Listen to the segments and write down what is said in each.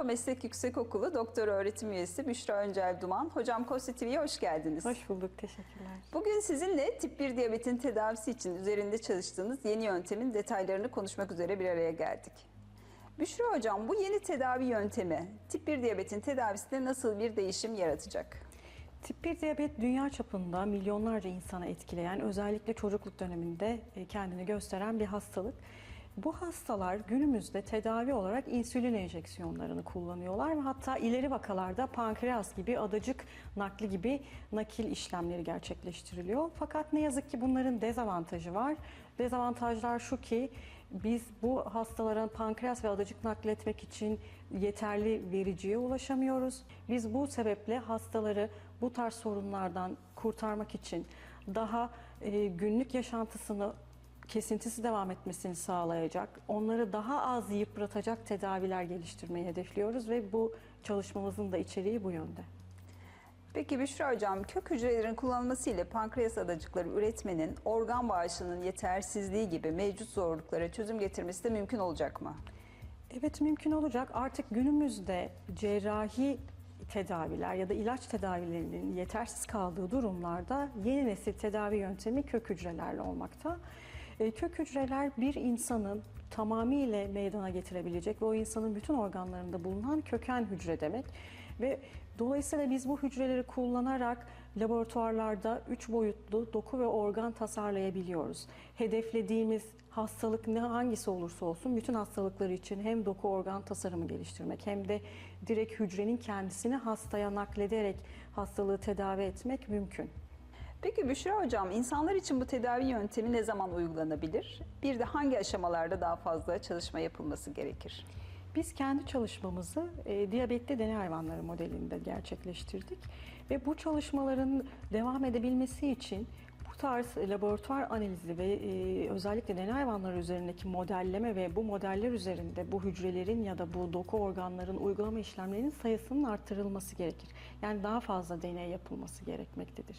Avrupa Meslek Yüksekokulu Doktor Öğretim Üyesi Büşra Öncel Duman. Hocam Kosi TV'ye hoş geldiniz. Hoş bulduk, teşekkürler. Bugün sizinle tip 1 diyabetin tedavisi için üzerinde çalıştığınız yeni yöntemin detaylarını konuşmak üzere bir araya geldik. Büşra Hocam bu yeni tedavi yöntemi tip 1 diyabetin tedavisinde nasıl bir değişim yaratacak? Tip 1 diyabet dünya çapında milyonlarca insana etkileyen, özellikle çocukluk döneminde e, kendini gösteren bir hastalık. Bu hastalar günümüzde tedavi olarak insülin enjeksiyonlarını kullanıyorlar ve hatta ileri vakalarda pankreas gibi adacık nakli gibi nakil işlemleri gerçekleştiriliyor. Fakat ne yazık ki bunların dezavantajı var. Dezavantajlar şu ki biz bu hastalara pankreas ve adacık nakletmek için yeterli vericiye ulaşamıyoruz. Biz bu sebeple hastaları bu tarz sorunlardan kurtarmak için daha e, günlük yaşantısını kesintisi devam etmesini sağlayacak, onları daha az yıpratacak tedaviler geliştirmeyi hedefliyoruz ve bu çalışmamızın da içeriği bu yönde. Peki Büşra Hocam kök hücrelerin kullanılması ile pankreas adacıkları üretmenin organ bağışının yetersizliği gibi mevcut zorluklara çözüm getirmesi de mümkün olacak mı? Evet mümkün olacak. Artık günümüzde cerrahi tedaviler ya da ilaç tedavilerinin yetersiz kaldığı durumlarda yeni nesil tedavi yöntemi kök hücrelerle olmakta. E, Kök hücreler bir insanın tamamıyla meydana getirebilecek ve o insanın bütün organlarında bulunan köken hücre demek. Ve dolayısıyla biz bu hücreleri kullanarak laboratuvarlarda üç boyutlu doku ve organ tasarlayabiliyoruz. Hedeflediğimiz hastalık ne hangisi olursa olsun bütün hastalıkları için hem doku organ tasarımı geliştirmek hem de direkt hücrenin kendisini hastaya naklederek hastalığı tedavi etmek mümkün. Peki Büşra Hocam insanlar için bu tedavi yöntemi ne zaman uygulanabilir? Bir de hangi aşamalarda daha fazla çalışma yapılması gerekir? Biz kendi çalışmamızı e, diyabetli deney hayvanları modelinde gerçekleştirdik ve bu çalışmaların devam edebilmesi için tarz laboratuvar analizi ve e, özellikle deney hayvanları üzerindeki modelleme ve bu modeller üzerinde bu hücrelerin ya da bu doku organların uygulama işlemlerinin sayısının artırılması gerekir. Yani daha fazla deney yapılması gerekmektedir.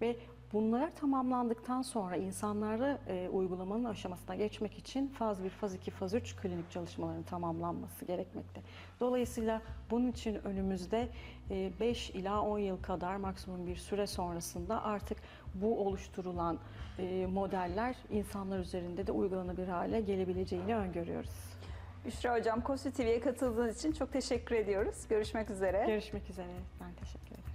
Ve bunlar tamamlandıktan sonra insanlara e, uygulamanın aşamasına geçmek için faz 1, faz 2, faz 3 klinik çalışmaların tamamlanması gerekmekte. Dolayısıyla bunun için önümüzde 5 ila 10 yıl kadar maksimum bir süre sonrasında artık bu oluşturulan e, modeller insanlar üzerinde de uygulanabilir hale gelebileceğini öngörüyoruz. Büşra Hocam Kosi TV'ye katıldığınız için çok teşekkür ediyoruz. Görüşmek üzere. Görüşmek üzere. Ben teşekkür ederim.